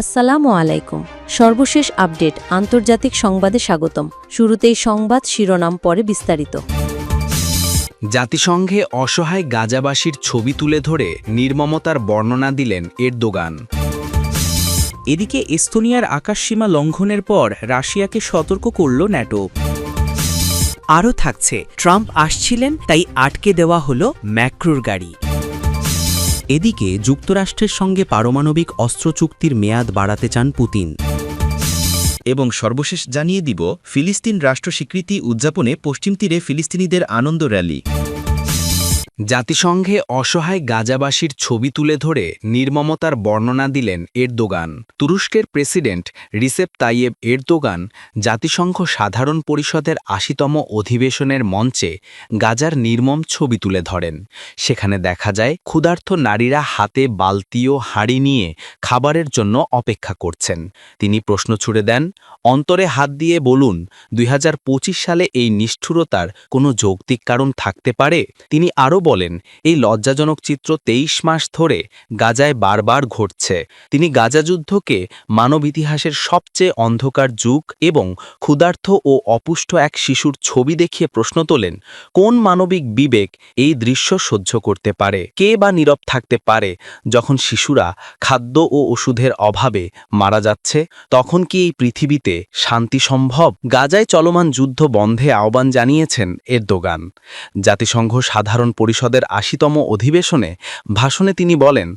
আসসালামু আলাইকুম। সর্বশেষ আপডেট, আন্তর্জাতিক সংবাদে স্বাগতম। শুরুতেই সংবাদ শিরোনাম, পরে বিস্তারিত। জাতিসংঘে অসহায় গাজাবাসীর ছবি তুলে ধরে নির্মমতার বর্ণনা দিলেন এরদোগান। এদিকে এস্তোনিয়ার আকাশসীমা লঙ্ঘনের পর রাশিয়াকে সতর্ক করল ন্যাটো। আরও থাকছে, ট্রাম্প আসছিলেন, তাই আটকে দেওয়া হলো ম্যাক্রোর গাড়ি। এদিকে যুক্তরাষ্ট্রের সঙ্গে পারমাণবিক অস্ত্র চুক্তির মেয়াদ বাড়াতে চান পুতিন। এবং সর্বশেষ জানিয়ে দিব, ফিলিস্তিন রাষ্ট্র স্বীকৃতি উদযাপনে পশ্চিম তীরে ফিলিস্তিনিদের আনন্দ র্যালি। জাতিসংঘে অসহায় গাজাবাসীর ছবি তুলে ধরে নির্মমতার বর্ণনা দিলেন এরদোগান। তুরস্কের প্রেসিডেন্ট রিসেপ তাইয়েব এরদোগান জাতিসংঘ সাধারণ পরিষদের আশিতম অধিবেশনের মঞ্চে গাজার নির্মম ছবি তুলে ধরেন। সেখানে দেখা যায় ক্ষুধার্থ নারীরা হাতে বালতি ও হাঁড়ি নিয়ে খাবারের জন্য অপেক্ষা করছেন। তিনি প্রশ্ন ছুড়ে দেন, অন্তরে হাত দিয়ে বলুন, দুই হাজার পঁচিশ সালে এই নিষ্ঠুরতার কোনো যৌক্তিক কারণ থাকতে পারে? তিনি আরও বলেন, এই লজ্জাজনক চিত্র তেইশ মাস ধরে গাজায় বারবার ঘটছে। তিনি গাজা যুদ্ধকে মানব ইতিহাসের সবচেয়ে অন্ধকার যুগ এবং ক্ষুধার্থ ও অপুষ্ট এক শিশুর ছবি দেখিয়ে প্রশ্ন তোলেন, কোন মানবিক বিবেক এই দৃশ্য সহ্য করতে পারে? কে বা নীরব থাকতে পারে যখন শিশুরা খাদ্য ও ওষুধের অভাবে মারা যাচ্ছে? তখন কি এই পৃথিবীতে শান্তি সম্ভব? গাজায় চলমান যুদ্ধ বন্ধে আহ্বান জানিয়েছেন এরদোগান। জাতিসংঘ সাধারণ পরিষদের আশিতম অধিবেশনে ভাষণে তিনি বলেন,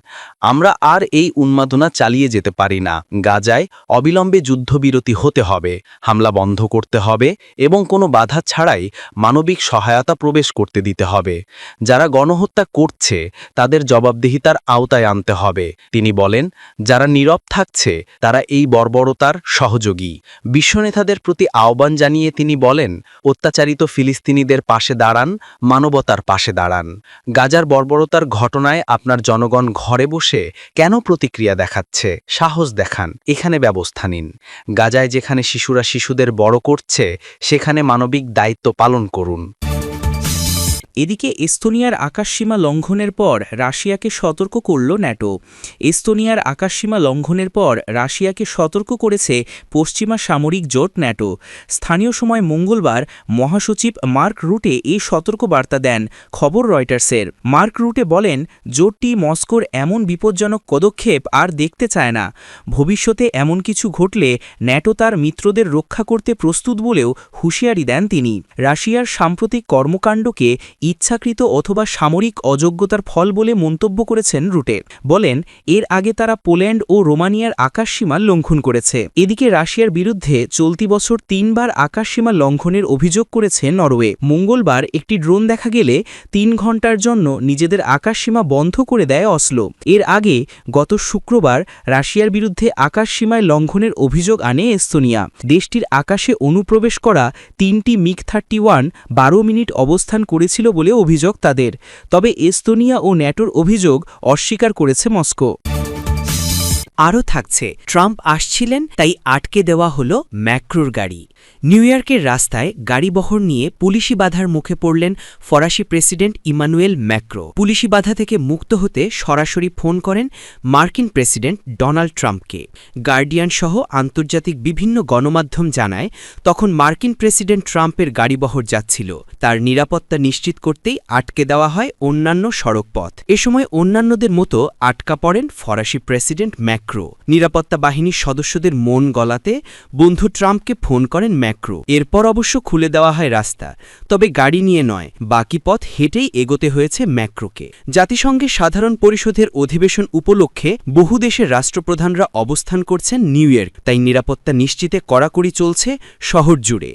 আমরা আর এই উন্মাদনা চালিয়ে যেতে পারি না। গাজায় অবিলম্বে যুদ্ধবিরতি হতে হবে, হামলা বন্ধ করতে হবে এবং কোনো বাধা ছাড়াই মানবিক সহায়তা প্রবেশ করতে দিতে হবে। যারা গণহত্যা করছে, তাদের জবাবদিহিতার আওতায় আনতে হবে। তিনি বলেন, যারা নীরব থাকছে, তারা এই বর্বরতার সহযোগী। বিশ্বনেতাদের প্রতি আহ্বান জানিয়ে তিনি বলেন, অত্যাচারিত ফিলিস্তিনিদের পাশে দাঁড়ান, মানবতার পাশে দাঁড়ান। গাজার বর্বরতার ঘটনায় আপনার জনগণ ঘরে বসে কেন প্রতিক্রিয়া দেখাচ্ছে? সাহস দেখান। এখানে ব্যবস্থা নিন। গাজায় যেখানে শিশুরা শিশুদের বড় করছে, সেখানে মানবিক দায়িত্ব পালন করুন। এদিকে এস্তোনিয়ার আকাশসীমা লঙ্ঘনের পর রাশিয়াকে সতর্ক করল ন্যাটো। এস্তোনিয়ার আকাশসীমা লঙ্ঘনের পর রাশিয়াকে সতর্ক করেছে পশ্চিমা সামরিক জোট ন্যাটো। স্থানীয় সময় মঙ্গলবার মহাসচিব মার্ক রুটে এই সতর্কবার্তা দেন খবর রয়টার্সের। মার্ক রুটে বলেন, জোটটি মস্কোর এমন বিপজ্জনক পদক্ষেপ আর দেখতে চায় না। ভবিষ্যতে এমন কিছু ঘটলে ন্যাটো তার মিত্রদের রক্ষা করতে প্রস্তুত বলেও হুঁশিয়ারি দেন তিনি। রাশিয়ার সাম্প্রতিক কর্মকাণ্ডকে ইচ্ছাকৃত অথবা সামরিক অযোগ্যতার ফল বলে মন্তব্য করেছেন রুটে। বলেন, এর আগে তারা পোল্যান্ড ও রোমানিয়ার আকাশসীমা লঙ্ঘন করেছে। এদিকে রাশিয়ার বিরুদ্ধে চলতি বছর তিনবার আকাশসীমা লঙ্ঘনের অভিযোগ করেছে নরওয়ে। মঙ্গলবার একটি ড্রোন দেখা গেলে তিন ঘণ্টার জন্য নিজেদের আকাশসীমা বন্ধ করে দেয় অসলো। এর আগে গত শুক্রবার রাশিয়ার বিরুদ্ধে আকাশসীমায় লঙ্ঘনের অভিযোগ আনে এস্তোনিয়া। দেশটির আকাশে অনুপ্রবেশ করা তিনটি মিগ থার্টি ওয়ান বারো মিনিট অবস্থান করেছিল বলে অভিযোগ তাদের। তবে এস্তোনিয়া ও ন্যাটোর অভিযোগ অস্বীকার করেছে মস্কো। আরও থাকছে। ট্রাম্প আসছিলেন, তাই আটকে দেওয়া হল ম্যাক্রোর গাড়ি। নিউ ইয়র্কের রাস্তায় গাড়িবহর নিয়ে পুলিশি বাধার মুখে পড়লেন ফরাসি প্রেসিডেন্ট ইমানুয়েল ম্যাক্রো। পুলিশি বাধা থেকে মুক্ত হতে সরাসরি ফোন করেন মার্কিন প্রেসিডেন্ট ডোনাল্ড ট্রাম্পকে। গার্ডিয়ান সহ আন্তর্জাতিক বিভিন্ন গণমাধ্যম জানায়, তখন মার্কিন প্রেসিডেন্ট ট্রাম্পের গাড়িবহর যাচ্ছিল। তার নিরাপত্তা নিশ্চিত করতেই আটকে দেওয়া হয় অন্যান্য সড়কপথ। এ সময় অন্যান্যদের মতো আটকা পড়েন ফরাসি প্রেসিডেন্ট ম্যাক্রো। নিরাপত্তা বাহিনীর সদস্যদের মন গলাতে বন্ধু ট্রাম্পকে ফোন করেন ম্যাক্রো। এরপর অবশ্য খুলে দেওয়া হয় রাস্তা। তবে গাড়ি নিয়ে নয়, বাকি পথ হেঁটেই এগোতে হয়েছে ম্যাক্রোকে। জাতিসংঘের সাধারণ পরিষদের অধিবেশন উপলক্ষে বহু দেশের রাষ্ট্রপ্রধানরা অবস্থান করছেন নিউ ইয়র্ক। তাই নিরাপত্তা নিশ্চিতে কড়াকড়ি চলছে শহর জুড়ে।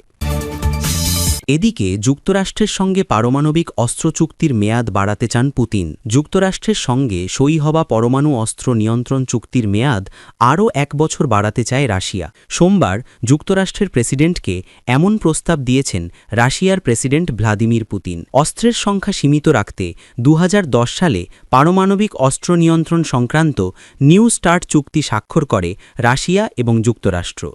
এদিকে যুক্তরাষ্ট্রের সঙ্গে পারমাণবিক অস্ত্র চুক্তির মেয়াদ বাড়াতে চান পুতিন। যুক্তরাষ্ট্রের সঙ্গে সই হওয়া পরমাণু অস্ত্র নিয়ন্ত্রণ চুক্তির মেয়াদ আরও এক বছর বাড়াতে চায় রাশিয়া। সোমবার যুক্তরাষ্ট্রের প্রেসিডেন্টকে এমন প্রস্তাব দিয়েছেন রাশিয়ার প্রেসিডেন্ট ভ্লাদিমির পুতিন। অস্ত্রের সংখ্যা সীমিত রাখতে দু হাজার দশ সালে পারমাণবিক অস্ত্র নিয়ন্ত্রণ সংক্রান্ত নিউ স্টার্ট চুক্তি স্বাক্ষর করে রাশিয়া এবং যুক্তরাষ্ট্র।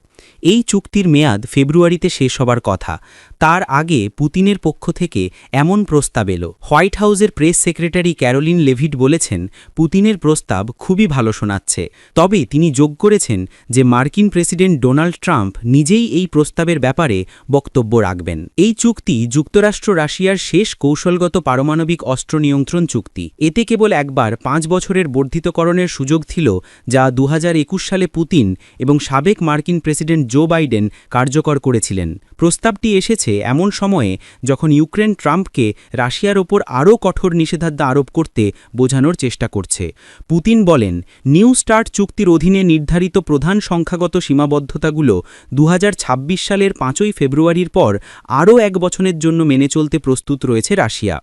এই চুক্তির মেয়াদ ফেব্রুয়ারিতে শেষ হবার কথা। তার আগে পুতিনের পক্ষ থেকে এমন প্রস্তাব এলো। হোয়াইট হাউসের প্রেস সেক্রেটারি ক্যারোলিন লেভিট বলেছেন, পুতিনের প্রস্তাব খুবই ভালো শোনাচ্ছে। তবে তিনি যোগ করেছেন যে মার্কিন প্রেসিডেন্ট ডোনাল্ড ট্রাম্প নিজেই এই প্রস্তাবের ব্যাপারে বক্তব্য রাখবেন। এই চুক্তি যুক্তরাষ্ট্র রাশিয়ার শেষ কৌশলগত পারমাণবিক অস্ত্র নিয়ন্ত্রণ চুক্তি। এতে কেবল একবার পাঁচ বছরের বর্ধিতকরণের সুযোগ ছিল যা দু হাজার একুশ সালে পুতিন এবং সাবেক মার্কিন প্রেসিডেন্ট জো বাইডেন কার্যকর করেছিলেন। প্রস্তাবটি এসেছে এমন সময়ে যখন ইউক্রেন ট্রাম্পকে রাশিয়ার ওপর আরও কঠোর নিষেধাজ্ঞা আরোপ করতে বোঝানোর চেষ্টা করছে। পুতিন বলেন, নিউ স্টার্ট চুক্তির অধীনে নির্ধারিত প্রধান সংখ্যাগত সীমাবদ্ধতাগুলো দু হাজার ছাব্বিশ সালের পাঁচই ফেব্রুয়ারির পর আরও এক বছরের জন্য মেনে চলতে প্রস্তুত রয়েছে রাশিয়া।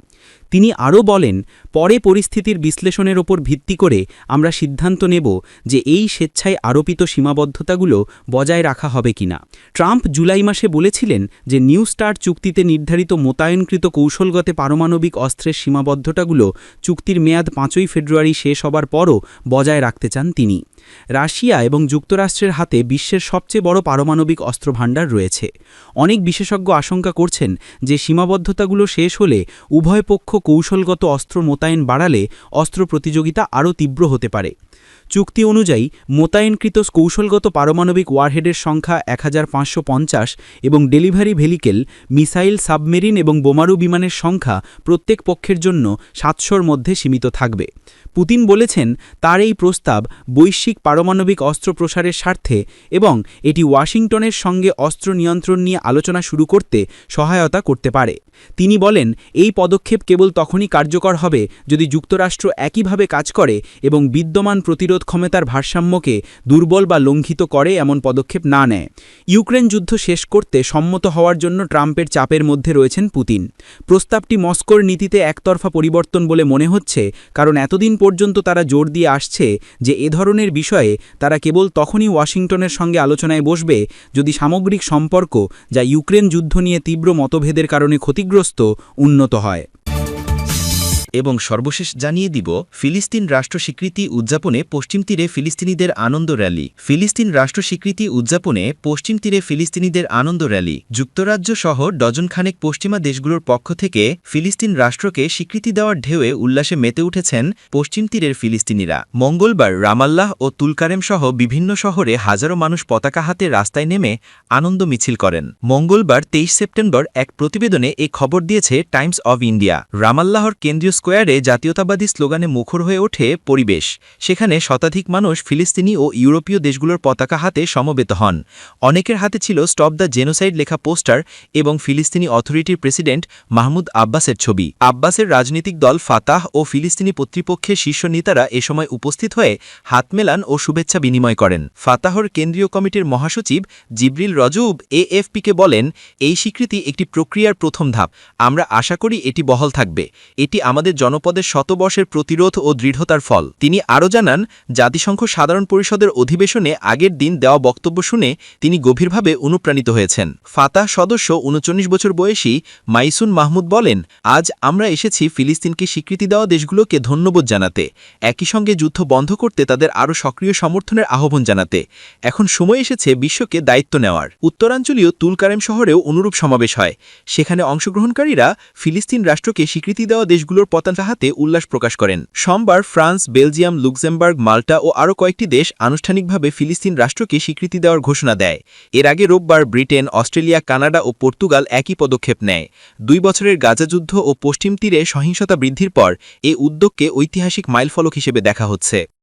তিনি আরও বলেন, পরে পরিস্থিতির বিশ্লেষণের ওপর ভিত্তি করে আমরা সিদ্ধান্ত নেব যে এই স্বেচ্ছায় আরোপিত সীমাবদ্ধতাগুলো বজায় রাখা হবে কিনা। ট্রাম্প জুলাই মাসে বলেছিলেন যে নিউ স্টার চুক্তিতে নির্ধারিত মোতায়েনকৃত কৌশলগতে পারমাণবিক অস্ত্রের সীমাবদ্ধতাগুলো চুক্তির মেয়াদ পাঁচই ফেব্রুয়ারি শেষ হবার পরও বজায় রাখতে চান তিনি। রাশিয়া এবং যুক্তরাষ্ট্রের হাতে বিশ্বের সবচেয়ে বড় পারমাণবিক অস্ত্রভাণ্ডার রয়েছে। অনেক বিশেষজ্ঞ আশঙ্কা করছেন যে সীমাবদ্ধতাগুলো শেষ হলে উভয় পক্ষ কৌশলগত অস্ত্র মোতায়েন বাড়ালে অস্ত্র প্রতিযোগিতা আরও তীব্র হতে পারে। চুক্তি অনুযায়ী, মোতায়েনকৃত কৌশলগত পারমাণবিক ওয়ারহেডের সংখ্যা এক হাজার পাঁচশো পঞ্চাশ এবং ডেলিভারি ভেহিকেল, মিসাইল, সাবমেরিন এবং বোমারু বিমানের সংখ্যা প্রত্যেক পক্ষের জন্য সাতশোর মধ্যে সীমিত থাকবে। পুতিন বলেছেন, তার এই প্রস্তাব বৈশ্বিক পারমাণবিক অস্ত্র প্রসারের স্বার্থে এবং এটি ওয়াশিংটনের সঙ্গে অস্ত্র নিয়ন্ত্রণ নিয়ে আলোচনা শুরু করতে সহায়তা করতে পারে। তিনি বলেন, এই পদক্ষেপ কেবল তখনই কার্যকর হবে যদি যুক্তরাষ্ট্র একইভাবে কাজ করে এবং বিদ্যমান প্রতিরোধ ক্ষমতার ভারসাম্যকে দুর্বল বা লঙ্ঘিত করে এমন পদক্ষেপ না নেয়। ইউক্রেন যুদ্ধ শেষ করতে সম্মত হওয়ার জন্য ট্রাম্পের চাপের মধ্যে রয়েছেন পুতিন। প্রস্তাবটি মস্কোর নীতিতে একতরফা পরিবর্তন বলে মনে হচ্ছে, কারণ এতদিন পর্যন্ত তারা জোর দিয়ে আসছে যে এ ধরনের বিষয়ে তারা কেবল তখনই ওয়াশিংটনের সঙ্গে আলোচনায় বসবে যদি সামগ্রিক সম্পর্ক, যা ইউক্রেন যুদ্ধ নিয়ে তীব্র মতভেদের কারণে ক্ষতিগ্রস্ত, উন্নত হয়। এবং সর্বশেষ জানিয়ে দিব, ফিলিস্তিন রাষ্ট্র স্বীকৃতি উদযাপনে পশ্চিম তীরে ফিলিস্তিনিদের আনন্দ র্যালি। ফিলিস্তিন রাষ্ট্র স্বীকৃতি উদযাপনে পশ্চিম তীরে ফিলিস্তিনিদের আনন্দ র্যালি। যুক্তরাজ্য সহ ডজনখানেক পশ্চিমা দেশগুলোর পক্ষ থেকে ফিলিস্তিন রাষ্ট্রকে স্বীকৃতি দেওয়ার ঢেউয়ে উল্লাসে মেতে উঠেছেন পশ্চিম তীরের ফিলিস্তিনিরা। মঙ্গলবার রামাল্লাহ ও তুলকারেম সহ বিভিন্ন শহরে হাজারো মানুষ পতাকা হাতে রাস্তায় নেমে আনন্দ মিছিল করেন। মঙ্গলবার তেইশ সেপ্টেম্বর এক প্রতিবেদনে এ খবর দিয়েছে টাইমস অব ইন্ডিয়া। রামাল্লাহর কেন্দ্রীয় স্কোয়ারে জাতীয়তাবাদী স্লোগানে মুখর হয়ে ওঠে পরিবেশ। সেখানে শতাধিক মানুষ ফিলিস্তিনি ও ইউরোপীয় দেশগুলোর পতাকা হাতে সমবেত হন। অনেকের হাতে ছিল স্টপ দ্য জেনোসাইড লেখা পোস্টার এবং ফিলিস্তিনি অথরিটির প্রেসিডেন্ট মাহমুদ আব্বাসের ছবি। আব্বাসের রাজনৈতিক দল ফাতাহ ও ফিলিস্তিনি কর্তৃপক্ষের শীর্ষ নেতারা এ সময় উপস্থিত হয়ে হাত মেলান ও শুভেচ্ছা বিনিময় করেন। ফাতাহর কেন্দ্রীয় কমিটির মহাসচিব জিব্রিল রজুব এএফপিকে বলেন, এই স্বীকৃতি একটি প্রক্রিয়ার প্রথম ধাপ। আমরা আশা করি এটি বহল থাকবে। এটি আমাদের জনপদের শতবর্ষের প্রতিরোধ ও দৃঢ়তার ফল। তিনি আরও জানান, জাতিসংঘ সাধারণ পরিষদের অধিবেশনে আগের দিন দেওয়া বক্তব্য শুনে তিনি গভীরভাবে অনুপ্রাণিত হয়েছেন। ফাতাহ সদস্য উনচল্লিশ বছর বয়সী মাইসুন মাহমুদ বলেন, আজ আমরা এসেছি ফিলিস্তিনকে স্বীকৃতি দেওয়া দেশগুলোকে ধন্যবাদ জানাতে। একই সঙ্গে যুদ্ধ বন্ধ করতে তাদের আরও সক্রিয় সমর্থনের আহ্বান জানাতে। এখন সময় এসেছে বিশ্বকে দায়িত্ব নেওয়ার। উত্তরাঞ্চলীয় তুলকারেম শহরেও অনুরূপ সমাবেশ হয়। সেখানে অংশগ্রহণকারীরা ফিলিস্তিন রাষ্ট্রকে স্বীকৃতি দেওয়া দেশগুলোর পতাকা হাতে উল্লাস প্রকাশ করেন। সোমবার ফ্রান্স, বেলজিয়াম, লুক্সেমবার্গ, মাল্টা ও আরও কয়েকটি দেশ আনুষ্ঠানিকভাবে ফিলিস্তিন রাষ্ট্রকে স্বীকৃতি দেওয়ার ঘোষণা দেয়। এর আগে রোববার ব্রিটেন, অস্ট্রেলিয়া, কানাডা ও পর্তুগাল একই পদক্ষেপ নেয়। দুই বছরের গাজাযুদ্ধ ও পশ্চিম তীরে সহিংসতা বৃদ্ধির পর এ উদ্যোগকে ঐতিহাসিক মাইলফলক হিসেবে দেখা হচ্ছে।